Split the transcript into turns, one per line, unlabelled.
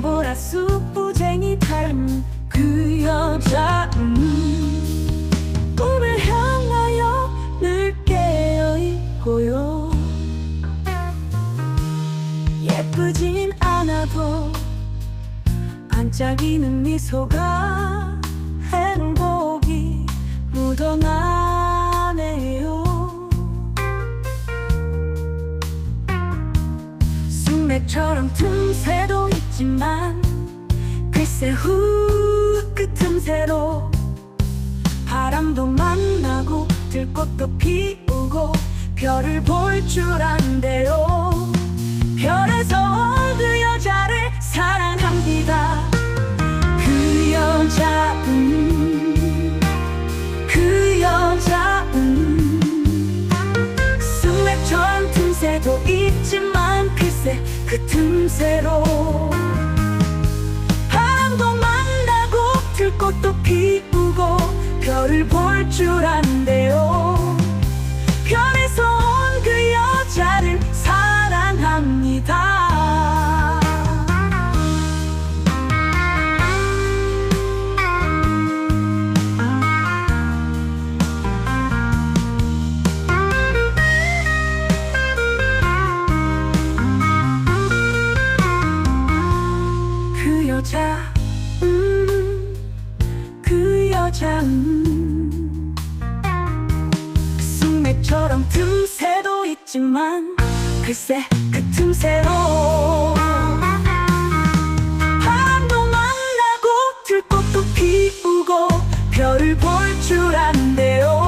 보라 쑥부쟁이 닮은 그 여자 음. 꿈을 향하여 늘 깨어 있고요 예쁘진 않아도 반짝이는 미소가 행복이 묻어나네요 숙맥처럼 틈새 들꽃도 피우고 별을 볼 줄 안대요. 별에서 온그 여자를 사랑합니다. 그 여자는 그 여자는 수맥처럼 틈새도 있지만 글쎄 그 틈새로 바람도 만나고 들꽃도 피우고 별을 볼줄 안대 음. 숙맥처럼 틈새도 있지만 글쎄 그 틈새로 바람도 만나고 들꽃도 피우고 별을 볼줄 안대요